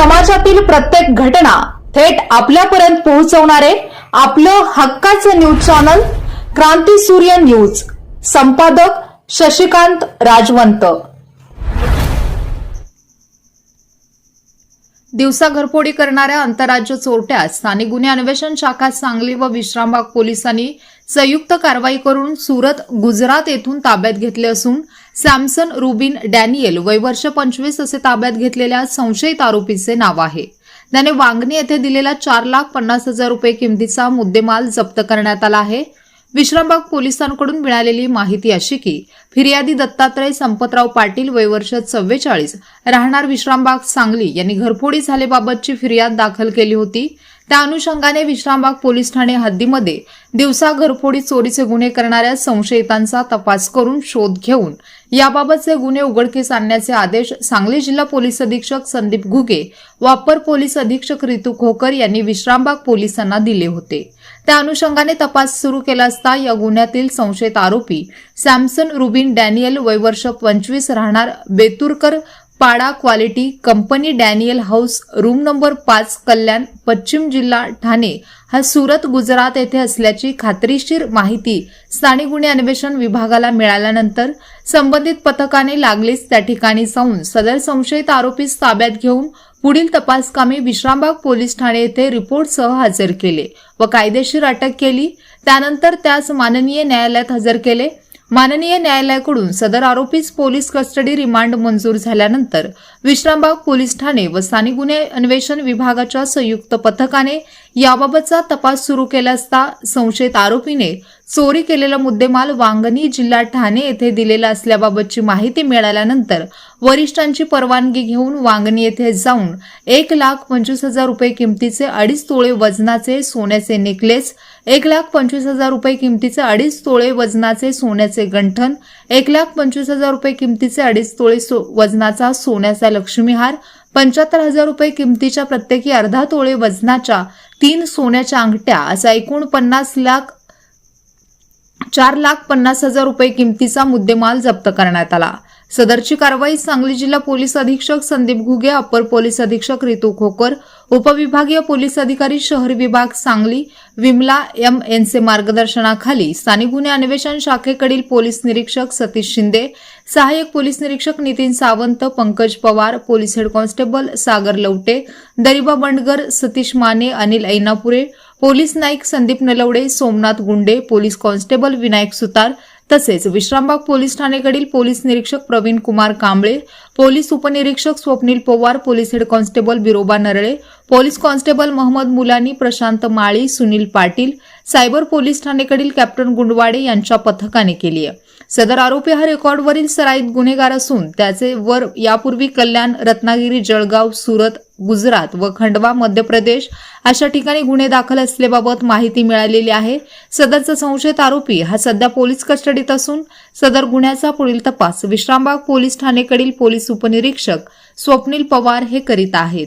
समाजातील प्रत्येक घटना थेट आपल्यापर्यंत पोहोचवणारे आपलं हक्काचं न्यूज चॅनल क्रांती सूर्य न्यूज. संपादक शशिकांत राजवंत. दिवसा घरफोडी करणाऱ्या आंतरराज्य चोरट्या स्थानिक गुन्हे अन्वेषण शाखा सांगली व विश्रामबाग पोलिसांनी संयुक्त कारवाई करून सुरत गुजरात येथून ताब्यात घेतले असून सॅमसन रुबिन डॅनियल वय वर्ष पंचवीस असे ताब्यात घेतलेल्या संशयित आरोपीचे नाव आहे. त्याने वांगणी येथे दिलेला चार लाख पन्नास हजार रुपये किमतीचा मुद्देमाल जप्त करण्यात आला आहे. विश्रामबाग पोलिसांकडून मिळालेली माहिती अशी की फिर्यादी दत्तात्रय संपतराव पाटील वयवर्ष चव्वेचाळीस राहणार विश्रामबाग सांगली यांनी घरफोडी झाल्याबाबतची फिर्याद दाखल केली होती. त्या अनुषंगाने विश्रामबाग पोलीस ठाणे हद्दीमध्ये दिवसा घरफोडी चोरीचे गुन्हे करणाऱ्या संशयितांचा तपास करून शोध घेऊन याबाबतचे गुन्हे उघडकीस आणण्याचे आदेश सांगली जिल्हा पोलीस अधीक्षक संदीप घुगे व अप्पर पोलीस अधीक्षक रितू खोकर यांनी विश्रामबाग पोलिसांना दिले होते. त्या अनुषंगाने तपास सुरू केला असता या गुन्ह्यातील संशयित आरोपी सॅमसन रुबिन डॅनियल वयवर्ष पंचवीस राहणार Beturkar Pada quality company Daniel house room number पाच कल्याण पश्चिम जिल्हा ठाणे. हा सुरत गुजरात येथे असल्याची खात्रीशीर माहिती स्थानिक गुन्हे अन्वेषण विभागाला मिळाल्यानंतर संबंधित पथकाने लागलीच त्या ठिकाणी जाऊन सदर संशयित आरोपीस ताब्यात घेऊन पुढील तपासकामी विश्रामबाग पोलीस ठाणे येथे रिपोर्टसह हजर केले व कायदेशीर अटक केली. त्यानंतर त्यास माननीय न्यायालयात हजर केले. माननीय न्यायालयाकडून सदर आरोपीस पोलीस कस्टडी रिमांड मंजूर झाल्यानंतर विश्रामबाग पोलीस ठाणे व स्थानिक गुन्हे अन्वेषण विभागाच्या संयुक्त पथकाने याबाबतचा तपास सुरू केला असता संशयित आरोपीने चोरी केलेला मुद्देमाल वांगणी जिल्हा ठाणे येथे दिलेला असल्याबाबतची माहिती मिळाल्यानंतर वरिष्ठांची परवानगी घेऊन वांगणी येथे जाऊन एक लाख पंचवीस हजार रुपये किमतीचे अडीच तोळे वजनाचे सोन्याचे नेकलेस एक लाख पंचवीस हजार रुपये किमतीचे अडीच तोळे वजनाचे सोन्याचे गंठन एक लाख पंचवीस हजार रुपये किमतीचे अडीच तोळे सो- वजनाचा सोन्याचा लक्ष्मीहार पंच्याहत्तर हजार रुपये किमतीच्या प्रत्येकी अर्धा तोळे वजनाच्या तीन सोन्याच्या अंगठ्या असा एकूण पन्नास लाख चार लाख पन्नास हजार रुपये किमतीचा मुद्देमाल जप्त करण्यात आला. सदरची कारवाई सांगली जिल्हा पोलीस अधीक्षक संदीप घुगे अपर पोलीस अधीक्षक रितू खोकर उपविभागीय पोलीस अधिकारी शहर विभाग सांगली विमला एम यांचे मार्गदर्शनाखाली स्थानिक गुन्हे अन्वेषण शाखेकडील पोलीस निरीक्षक सतीश शिंदे सहाय्यक पोलीस निरीक्षक Nitin Sawant Pankaj Pawar police head constable Sagar Lavate Dariba Bandgar Satish Mane Anil Ainapure police Naik Sandeep Nalawade Somnath Gunde police constable Vinayak Sutar तसेच विश्रामबाग पोलीस ठाणेकडील पोलीस निरीक्षक प्रवीण कुमार कांबळे पोलीस उपनिरीक्षक Swapnil Pawar police head constable Biroba Narale police constable Mahamad Mulani Prashant Mali Sunil Patil cyber police ठाणेकडील captain Gundwade यांच्या पथकाने केली आहे. सदर आरोपी हा रेकॉर्डवरील सराईत गुन्हेगार असून त्याचे वर यापूर्वी कल्याण रत्नागिरी जळगाव सुरत गुजरात व खंडवा मध्य प्रदेश अशा ठिकाणी गुन्हे दाखल असल्याबाबत माहिती मिळालेली आहे. सदरचा संशयित आरोपी हा सध्या पोलीस कस्टडीत असून सदर गुन्ह्याचा पुढील तपास विश्रामबाग पोलीस ठाणेकडील पोलीस उपनिरीक्षक स्वप्नील पवार हे करीत आहेत.